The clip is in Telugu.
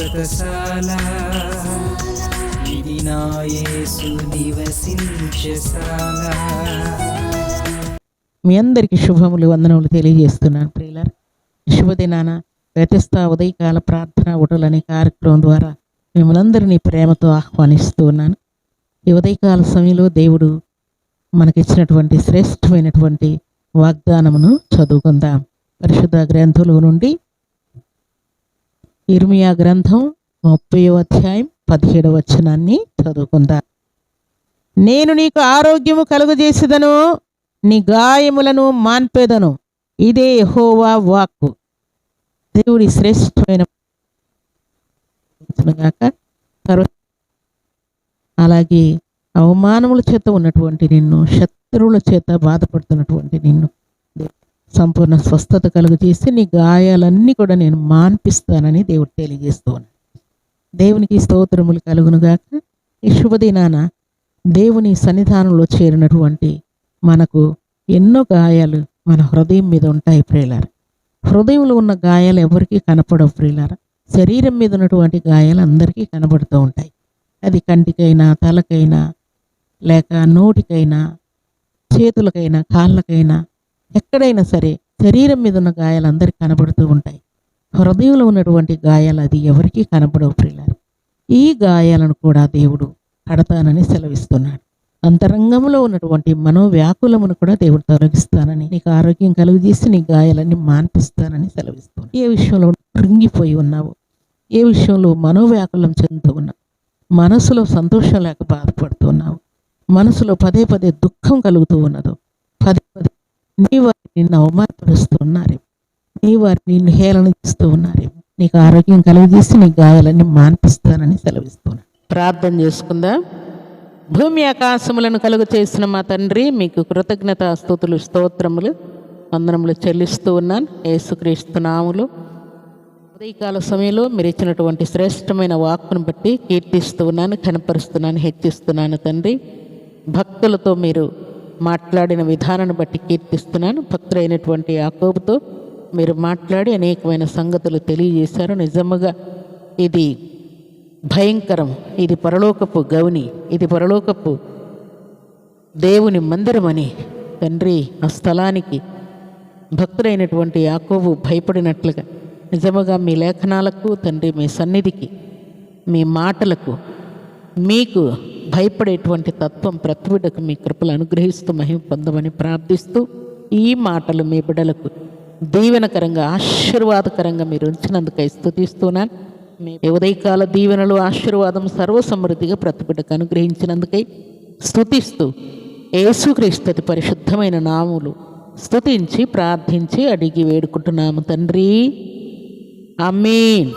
వ్రతశాల ఇది నా యేసు నివసించశాల మీ అందరికీ శుభములు వందనములు తెలియజేస్తున్నాను ప్రియులర్. శుభదినాన వ్యతిస్తా ఉదయకాల ప్రార్థన ఉటలనే కార్యక్రమం ద్వారా మిమ్మల్ందరినీ ప్రేమతో ఆహ్వానిస్తూ ఉన్నాను. ఈ ఉదయకాల సమయంలో దేవుడు మనకిచ్చినటువంటి శ్రేష్టమైనటువంటి వాగ్దానమును చదువుకుందాం. పరిశుద్ధ గ్రంథంలో నుండి ఇర్మియా గ్రంథం ముప్పై అధ్యాయం పదిహేడవ వచనాన్ని చదువుకుందాం. నేను నీకు ఆరోగ్యము కలుగజేసేదను నీ గాయములను మాన్పేదను. ఇదే హోవా వాక్కు. దేవుడి శ్రేష్టమైన అలాగే అవమానముల చేత ఉన్నటువంటి నిన్ను శత్రువుల చేత బాధపడుతున్నటువంటి నిన్ను సంపూర్ణ స్వస్థత కలుగజేసి నీ గాయాలన్నీ కూడా నేను మాన్పిస్తానని దేవుడు తెలియజేస్తూ దేవునికి స్తోత్రములు కలుగునుగాక. ఈ శుభదినాన దేవుని సన్నిధానంలో చేరినటువంటి మనకు ఎన్నో గాయాలు మన హృదయం మీద ఉంటాయి ప్రియులార. హృదయంలో ఉన్న గాయాలు ఎవరికీ కనపడవు ప్రియులార. శరీరం మీద ఉన్నటువంటి గాయాలు అందరికీ కనబడుతూ ఉంటాయి. అది కంటికైనా తలకైనా లేక నోటికైనా చేతులకైనా కాళ్ళకైనా ఎక్కడైనా సరే శరీరం మీద ఉన్న గాయాలు అందరికీ కనబడుతూ ఉంటాయి. హృదయంలో ఉన్నటువంటి గాయాలు అది ఎవరికీ కనబడవు ప్రియులార. ఈ గాయాలను కూడా దేవుడు కడతానని సెలవిస్తున్నాడు. అంతరంగంలో ఉన్నటువంటి మనోవ్యాకులమును కూడా దేవుడు తొలగిస్తానని నీకు ఆరోగ్యం కలుగజేసి నీ గాయాలన్నీ మాన్పిస్తానని సెలవిస్తాను ఏ విషయంలో కృంగిపోయి ఉన్నావు ఏ విషయంలో మనోవ్యాకులం చెందుతూ ఉన్నావు మనసులో సంతోషం లేక బాధపడుతున్నావు మనసులో పదే పదే దుఃఖం కలుగుతూ ఉన్నదో పదే పదే నీ వారిని నిన్ను అవమానపరుస్తూ నీ వారిని నిన్ను హేళన చేస్తూ ఉన్నారే. నీకు ఆరోగ్యం కలుగజేసి నీ గాయాలన్నీ మాన్పిస్తానని సెలవిస్తున్నాను ప్రార్థన చేసుకుందా. భూమి ఆకాశములను కలుగు చేసిన మా తండ్రి మీకు కృతజ్ఞత స్థుతులు స్తోత్రములు వందనములు చెల్లిస్తూ ఉన్నాను. యేసుక్రీస్తు నాములు. ఉదయకాల సమయంలో మీరు ఇచ్చినటువంటి శ్రేష్టమైన వాక్కును బట్టి కీర్తిస్తూ ఉన్నాను కనపరుస్తున్నాను హెచ్చిస్తున్నాను తండ్రి. భక్తులతో మీరు మాట్లాడిన విధానాన్ని బట్టి కీర్తిస్తున్నాను. భక్తులైనటువంటి యాకోబుతో మీరు మాట్లాడి అనేకమైన సంగతులు తెలియజేశారు. నిజముగా ఇది భయంకరం. ఇది పరలోకపు గౌని. ఇది పరలోకపు దేవుని మందిరమని. తండ్రి ఆ స్థలానికి భక్తుడైనటువంటి యాకోబు భయపడినట్లుగా నిజముగా మీ లేఖనాలకు తండ్రి మీ సన్నిధికి మీ మాటలకు మీకు భయపడేటువంటి తత్వం ప్రతిబిడకు మీ కృపలు అనుగ్రహిస్తూ మహిమ పొందమని ప్రార్థిస్తూ ఈ మాటలు మీ బిడ్డలకు దీవెనకరంగా ఆశీర్వాదకరంగా మీరు ఉంచినందుకై స్థుతిస్తున్నాను మీ ఉదయకాల దీవెనలు ఆశీర్వాదం సర్వసమృద్ధిగా ప్రతిబిడ్డకు అనుగ్రహించినందుకై స్థుతిస్తూ యేసుక్రీస్తు పరిశుద్ధమైన నాములు స్థుతించి ప్రార్థించి అడిగి వేడుకుంటున్నాము తండ్రి. అమీన్